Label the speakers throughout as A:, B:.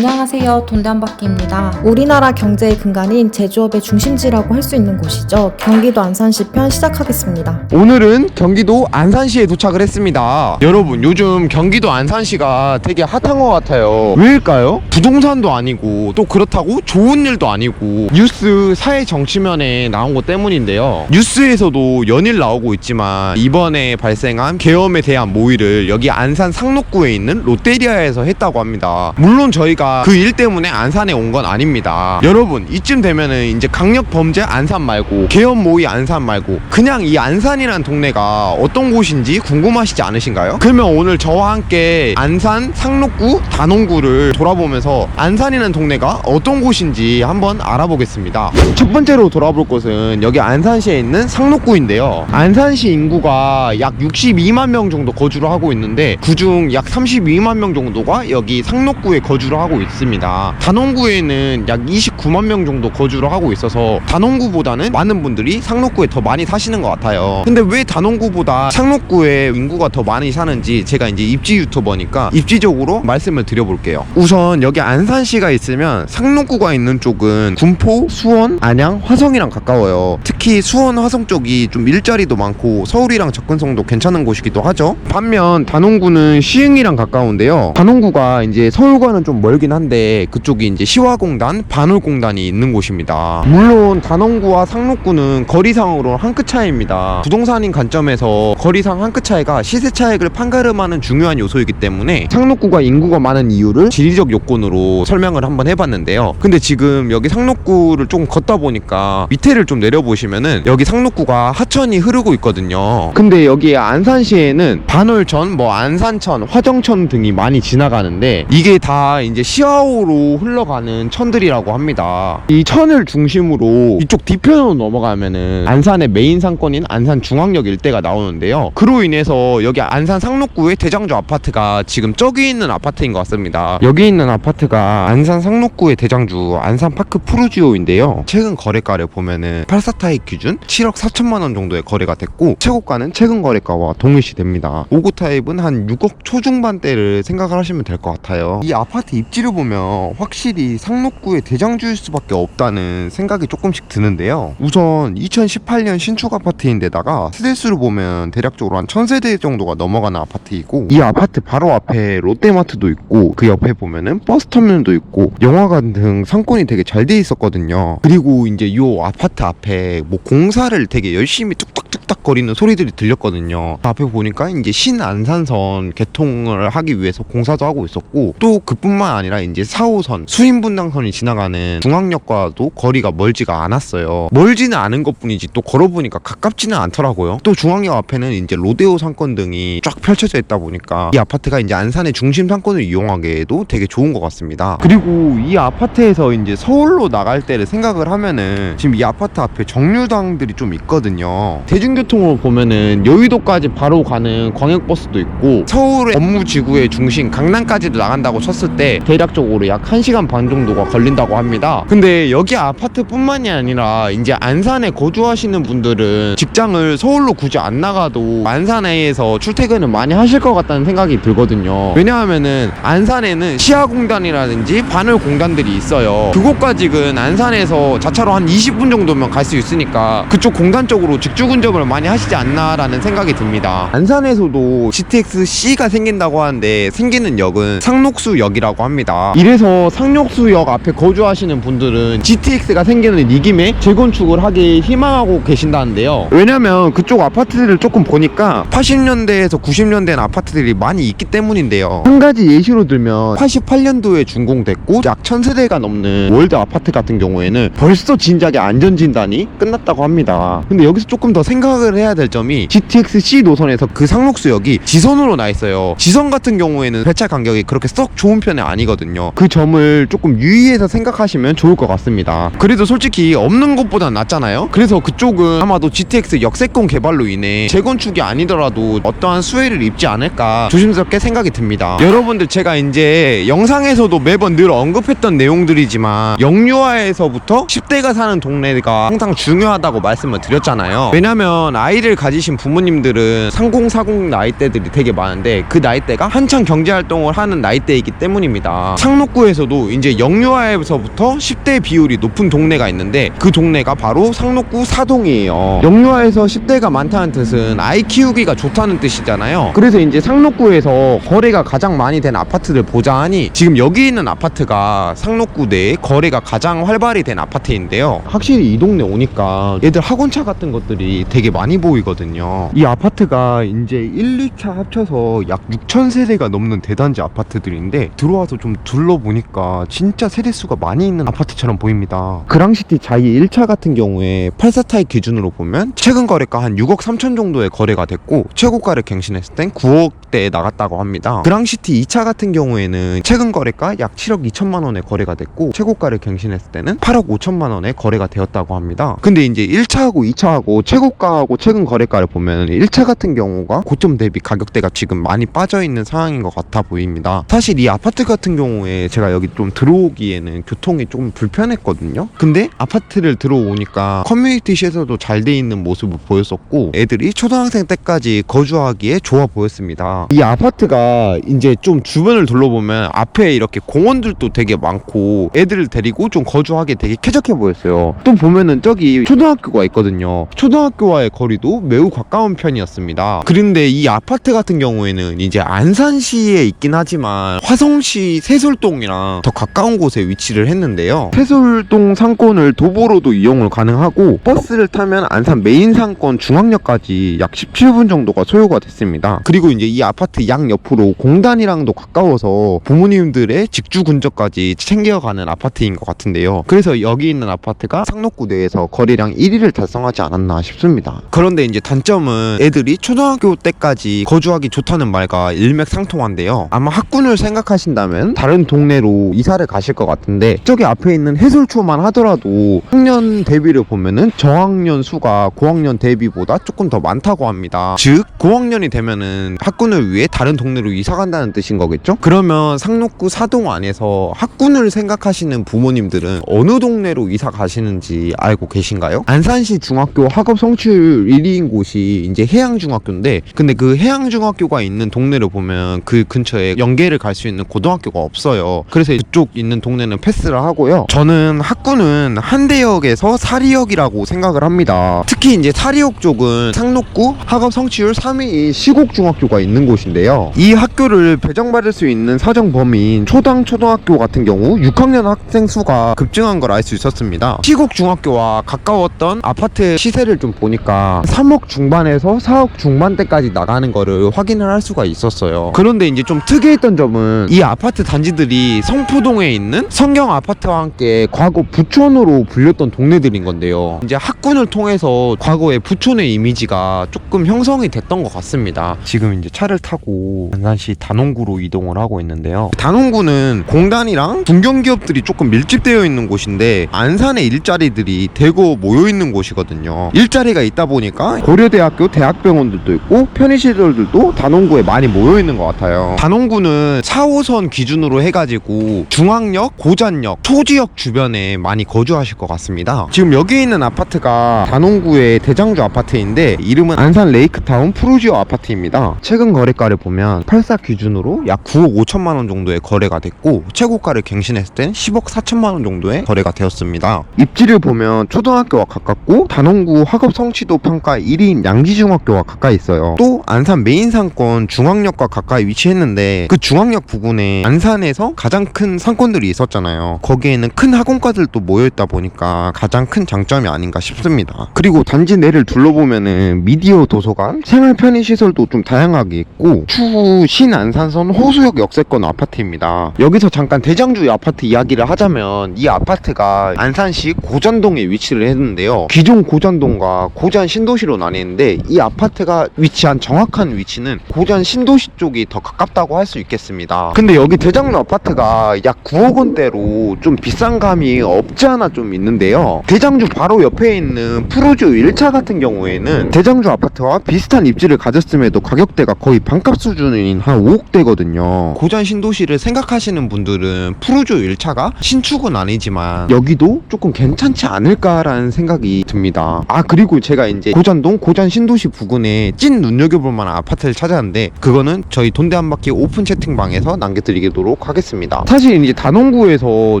A: 안녕하세요. 돈단바퀴입니다.
B: 우리나라 경제의 근간인 제조업의 중심지라고 할 수 있는 곳이죠. 경기도 안산시 편 시작하겠습니다.
C: 오늘은 경기도 안산시에 도착을 했습니다. 여러분, 요즘 경기도 안산시가 되게 핫한 것 같아요. 왜일까요? 부동산도 아니고, 또 그렇다고 좋은 일도 아니고, 뉴스 사회 정치면에 나온 것 때문인데요. 뉴스에서도 연일 나오고 있지만, 이번에 발생한 계엄에 대한 모의를 여기 안산 상록구에 있는 롯데리아에서 했다고 합니다. 물론 저희가 그 일 때문에 안산에 온 건 아닙니다. 여러분, 이쯤 되면은 이제 강력 범죄 안산 말고, 계엄 모의 안산 말고, 그냥 이 안산이란 동네가 어떤 곳인지 궁금하시지 않으신가요? 그러면 오늘 저와 함께 안산 상록구 단원구를 돌아보면서 안산이라는 동네가 어떤 곳인지 한번 알아보겠습니다. 첫 번째로 돌아볼 곳은 여기 안산시에 있는 상록구인데요. 안산시 인구가 약 62만 명 정도 거주를 하고 있는데 그중 약 32만 명 정도가 여기 상록구에 거주를 하고 있습니다. 단원구에는 약 29만 명 정도 거주를 하고 있어서 단원구보다는 많은 분들이 상록구에 더 많이 사시는 것 같아요. 근데 왜 단원구보다 상록구에 인구가 더 많이 사는지 제가 이제 입지 유튜버니까 입지적으로 말씀을 드려볼게요. 우선 여기 안산시가 있으면 상록구가 있는 쪽은 군포, 수원, 안양, 화성이랑 가까워요. 특히 수원, 화성 쪽이 좀 일자리도 많고 서울이랑 접근성도 괜찮은 곳이기도 하죠. 반면 단원구는 시흥이랑 가까운데요. 단원구가 이제 서울과는 좀 멀긴 한데 그쪽이 이제 시화공단, 반월공단이 있는 곳입니다. 물론 단원구와 상록구는 거리상으로 한 끗 차이입니다. 부동산인 관점에서 거리상 한 끗 차이가 시세 차익을 판가름하는 중요한 요소이기 때문에 상록구가 인구가 많은 이유를 지리적 요건으로 설명을 한번 해봤는데요. 근데 지금 여기 상록구를 좀 걷다 보니까 밑에를 좀 내려보시면은 여기 상록구가 하천이 흐르고 있거든요. 근데 여기 안산시에는 반월천, 뭐 안산천, 화정천 등이 많이 지나가는데 이게 다 이제 시 아호로 흘러가는 천들이라고 합니다. 이 천을 중심으로 이쪽 뒤편으로 넘어가면은 안산의 메인 상권인 안산 중앙역 일대가 나오는데요. 그로 인해서 여기 안산 상록구의 대장주 아파트가 지금 저기 있는 아파트인 것 같습니다. 여기 있는 아파트가 안산 상록구의 대장주 안산 파크 푸르지오인데요. 최근 거래가를 보면은 84타입 기준 7억 4천만 원 정도의 거래가 됐고 최고가는 최근 거래가와 동일시 됩니다. 59 타입은 한 6억 초중반대를 생각을 하시면 될 것 같아요. 이 아파트 입지 를 보면 확실히 상록구의 대장주일 수밖에 없다는 생각이 조금씩 드는데요. 우선 2018년 신축 아파트인데다가 세대수를 보면 대략적으로 한 1000세대 정도가 넘어가는 아파트이고 이 아파트 바로 앞에 롯데마트도 있고 그 옆에 보면은 버스터미널도 있고 영화관 등 상권이 되게 잘 돼 있었거든요. 그리고 이제 요 아파트 앞에 뭐 공사를 되게 열심히 뚝딱 뚝딱 거리는 소리들이 들렸거든요. 앞에 보니까 이제 신안산선 개통을 하기 위해서 공사도 하고 있었고 또 그뿐만 아니라 이제 4호선 수인분당선이 지나가는 중앙역과도 거리가 멀지가 않았어요. 멀지는 않은 것뿐이지 또 걸어보니까 가깝지는 않더라고요. 또 중앙역 앞에는 이제 로데오 상권 등이 쫙 펼쳐져 있다 보니까 이 아파트가 이제 안산의 중심 상권을 이용하기에도 되게 좋은 것 같습니다. 그리고 이 아파트에서 이제 서울로 나갈 때를 생각을 하면은 지금 이 아파트 앞에 정류장들이 좀 있거든요. 대중 교통으로 보면은 여의도까지 바로 가는 광역버스도 있고 서울의 업무 지구의 중심 강남까지도 나간다고 쳤을 때 대략적으로 약 1시간 반 정도가 걸린다고 합니다. 근데 여기 아파트뿐만이 아니라 이제 안산에 거주하시는 분들은 직장을 서울로 굳이 안 나가도 안산에서 출퇴근을 많이 하실 것 같다는 생각이 들거든요. 왜냐하면은 안산에는 시야공단이라든지 반월공단들이 있어요. 그곳까지는 안산에서 자차로 한 20분 정도면 갈 수 있으니까 그쪽 공단 쪽으로 직주근접을 많이 하시지 않나라는 생각이 듭니다. 안산에서도 GTX C가 생긴다고 하는데 생기는 역은 상록수역이라고 합니다. 이래서 상록수역 앞에 거주하시는 분들은 GTX가 생기는 이 김에 재건축을 하기 희망하고 계신다는데요. 왜냐면 그쪽 아파트들을 조금 보니까 80년대에서 90년대는 아파트들이 많이 있기 때문인데요. 한 가지 예시로 들면 88년도에 준공됐고 약 1000세대가 넘는 월드 아파트 같은 경우에는 벌써 진작에 안전진단이 끝났다고 합니다. 근데 여기서 조금 더 생각 을 해야 될 점이 GTX C 노선에서 그 상록수역이 지선으로 나 있어요. 지선 같은 경우에는 배차 간격이 그렇게 썩 좋은 편이 아니거든요. 그 점을 조금 유의해서 생각하시면 좋을 것 같습니다. 그래도 솔직히 없는 것보단 낫잖아요. 그래서 그쪽은 아마도 GTX 역세권 개발로 인해 재건축이 아니더라도 어떠한 수혜를 입지 않을까 조심스럽게 생각이 듭니다. 여러분들 제가 이제 영상에서도 매번 늘 언급했던 내용들이지만 영유아에서부터 10대가 사는 동네가 항상 중요하다고 말씀을 드렸잖아요. 왜냐면 보면 아이를 가지신 부모님들은 3040 나이대들이 되게 많은데 그 나이대가 한창 경제 활동을 하는 나이대이기 때문입니다. 상록구에서도 이제 영유아에서부터 10대 비율이 높은 동네가 있는데 그 동네가 바로 상록구 사동이에요. 영유아에서 10대가 많다는 뜻은 아이 키우기가 좋다는 뜻이잖아요. 그래서 이제 상록구에서 거래가 가장 많이 된 아파트를 보자 하니 지금 여기 있는 아파트가 상록구 내에 거래가 가장 활발히 된 아파트인데요. 확실히 이 동네 오니까 얘들 학원차 같은 것들이 되게 많이 보이거든요. 이 아파트가 이제 1, 2차 합쳐서 약 6천 세대가 넘는 대단지 아파트들인데 들어와서 좀 둘러보니까 진짜 세대수가 많이 있는 아파트처럼 보입니다. 그랑시티 자이 1차 같은 경우에 84타입 기준으로 보면 최근 거래가 한 6억 3천 정도의 거래가 됐고 최고가를 갱신했을 땐 9억 대에 나갔다고 합니다. 그랑시티 2차 같은 경우에는 최근 거래가 약 7억 2천만 원에 거래가 됐고 최고가를 갱신했을 때는 8억 5천만 원에 거래가 되었다고 합니다. 근데 이제 1차하고 2차하고 최고가하고 최근 거래가를 보면 1차 같은 경우가 고점 대비 가격대가 지금 많이 빠져 있는 상황인 것 같아 보입니다. 사실 이 아파트 같은 경우에 제가 여기 좀 들어오기에는 교통이 좀 불편했거든요. 근데 아파트를 들어오니까 커뮤니티 시에서도 잘 돼 있는 모습을 보였었고 애들이 초등학생 때까지 거주하기에 좋아 보였습니다. 이 아파트가 이제 좀 주변을 둘러보면 앞에 이렇게 공원들도 되게 많고 애들을 데리고 좀 거주하기 되게 쾌적해 보였어요. 또 보면은 저기 초등학교가 있거든요. 초등학교와의 거리도 매우 가까운 편이었습니다. 그런데 이 아파트 같은 경우에는 이제 안산시에 있긴 하지만 화성시 세솔동이랑 더 가까운 곳에 위치를 했는데요. 세솔동 상권을 도보로도 이용을 가능하고 버스를 타면 안산 메인 상권 중앙역까지 약 17분 정도가 소요가 됐습니다. 그리고 이제 이 아파트 양 옆으로 공단이랑도 가까워서 부모님들의 직주 근처까지 챙겨가는 아파트인 것 같은데요. 그래서 여기 있는 아파트가 상록구 내에서 거래량 1위를 달성하지 않았나 싶습니다. 그런데 이제 단점은 애들이 초등학교 때까지 거주하기 좋다는 말과 일맥상통한데요. 아마 학군을 생각하신다면 다른 동네로 이사를 가실 것 같은데 저기 앞에 있는 해솔초만 하더라도 학년 대비를 보면은 저학년 수가 고학년 대비보다 조금 더 많다고 합니다. 즉 고학년이 되면은 학군을 위해 다른 동네로 이사 간다는 뜻인 거겠죠? 그러면 상록구 사동 안에서 학군을 생각하시는 부모님들은 어느 동네로 이사 가시는지 알고 계신가요? 안산시 중학교 학업 성취율 1위인 곳이 이제 해양중학교인데 근데 그 해양중학교가 있는 동네를 보면 그 근처에 연계를 갈 수 있는 고등학교가 없어요. 그래서 그쪽 있는 동네는 패스를 하고요. 저는 학구는 한대역에서 사리역이라고 생각을 합니다. 특히 이제 사리역 쪽은 상록구 학업 성취율 3위인 시곡중학교가 있는 곳인데요. 이 학교를 배정받을 수 있는 사정 범위인 초당 초등학교 같은 경우 6학년 학생 수가 급증한 걸 알 수 있었습니다. 시곡중학교와 가까웠던 아파트 시세를 좀 보니까 3억 중반에서 4억 중반대까지 나가는 거를 확인을 할 수가 있었어요. 그런데 이제 좀 특이했던 점은 이 아파트 단지들이 성포동에 있는 성경 아파트와 함께 과거 부촌으로 불렸던 동네들인 건데요. 이제 학군을 통해서 과거의 부촌의 이미지가 조금 형성이 됐던 것 같습니다. 지금 이제 차를 타고 안산시 단원구로 이동을 하고 있는데요. 단원구는 공단이랑 중견기업들이 조금 밀집되어 있는 곳인데 안산의 일자리들이 대거 모여 있는 곳이거든요. 일자리가 있다 보니까 고려대학교 대학병원들도 있고 편의시설들도 단원구에 많이 모여 있는 것 같아요. 단원구는 4호선 기준으로 해가지고 중앙역, 고잔역, 소지역 주변에 많이 거주하실 것 같습니다. 지금 여기 있는 아파트가 단원구의 대장주 아파트인데 이름은 안산 레이크타운 프루지오 아파트입니다. 최근 거래 가를 보면 84 기준으로 약 9억 5천만 원 정도의 거래가 됐고 최고가를 갱신했을 땐 10억 4천만 원 정도의 거래가 되었습니다. 입지를 보면 초등학교와 가깝고 단원구 학업 성취도 평가 1위인 양지중학교와 가까이 있어요. 또 안산 메인 상권 중앙역과 가까이 위치했는데 그 중앙역 부근에 안산에서 가장 큰 상권들이 있었잖아요. 거기에는 큰 학원가들도 모여있다 보니까 가장 큰 장점이 아닌가 싶습니다. 그리고 단지 내를 둘러보면은 미디어 도서관, 생활 편의 시설도 좀 다양하게 있고 추후 신안산선 호수역 역세권 아파트입니다. 여기서 잠깐 대장주 아파트 이야기를 하자면 이 아파트가 안산시 고잔동에 위치를 했는데요. 기존 고잔동과 고잔 신도시로 나뉘는데 이 아파트가 위치한 정확한 위치는 고잔 신도시 쪽이 더 가깝다고 할 수 있겠습니다. 근데 여기 대장로 아파트가 약 9억 원대로 좀 비싼 감이 없지 않아 좀 있는데요. 대장주 바로 옆에 있는 프로주 1차 같은 경우에는 대장주 아파트와 비슷한 입지를 가졌음에도 가격대가 거의 반값 수준인 한 5억대거든요. 고전 신도시를 생각하시는 분들은 푸르조 1차가 신축은 아니지만 여기도 조금 괜찮지 않을까라는 생각이 듭니다. 아 그리고 제가 이제 고전동 고전 신도시 부근에 찐 눈여겨볼 만한 아파트를 찾았는데 그거는 저희 돈대 한 바퀴 오픈 채팅방에서 남겨드리도록 하겠습니다. 사실 이제 단원구에서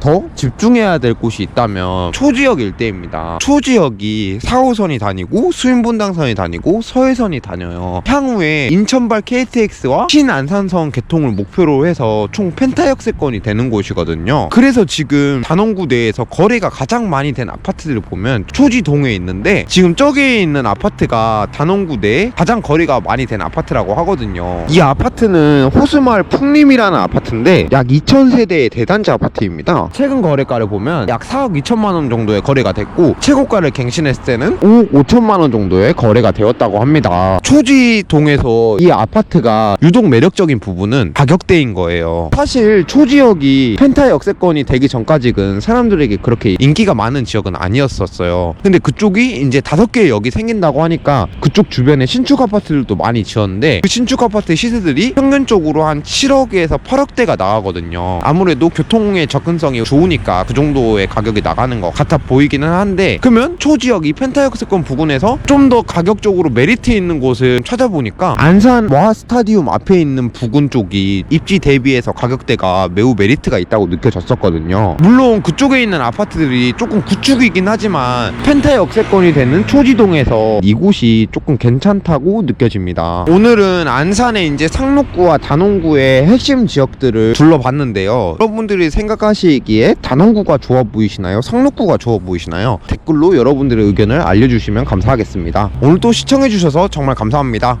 C: 더 집중해야 될 곳이 있다면 초지역 일대입니다. 초지역이 4호선이 다니고 수인분당선이 다니고 서해선이 다녀요. 향후에 인천발 KTX와 신안산선 개통을 목표로 해서 총 펜타역세권이 되는 곳이거든요. 그래서 지금 단원구 내에서 거래가 가장 많이 된 아파트들을 보면 초지동에 있는데 지금 저기에 있는 아파트가 단원구 내에 가장 거래가 많이 된 아파트라고 하거든요. 이 아파트는 호수마을 풍림이라는 아파트인데 약 2,000세대의 대단지 아파트입니다. 최근 거래가를 보면 약 4억 2천만 원 정도의 거래가 됐고 최고가를 갱신했을 때는 5억 5천만 원 정도의 거래가 되었다고 합니다. 초지동에서 이 아파트 가 유독 매력적인 부분은 가격대인 거예요. 사실 초지역이 펜타 역세권이 되기 전까지는 사람들에게 그렇게 인기가 많은 지역은 아니었었어요. 근데 그쪽이 이제 다섯 개의 역이 생긴다고 하니까 그쪽 주변에 신축 아파트들도 많이 지었는데 그 신축 아파트 시세들이 평균적으로 한 7억에서 8억대가 나가거든요. 아무래도 교통의 접근성이 좋으니까 그 정도의 가격이 나가는 것 같아 보이기는 한데 그러면 초지역 이 펜타 역세권 부근에서 좀 더 가격적으로 메리트 있는 곳을 찾아보니까 안산 와하 스타디움 앞에 있는 부근 쪽이 입지 대비해서 가격대가 매우 메리트가 있다고 느껴졌었거든요. 물론 그쪽에 있는 아파트들이 조금 구축이긴 하지만 펜타 역세권이 되는 초지동에서 이곳이 조금 괜찮다고 느껴집니다. 오늘은 안산의 이제 상록구와 단원구의 핵심 지역들을 둘러봤는데요. 여러분들이 생각하시기에 단원구가 좋아 보이시나요? 상록구가 좋아 보이시나요? 댓글로 여러분들의 의견을 알려주시면 감사하겠습니다. 오늘도 시청해주셔서 정말 감사합니다.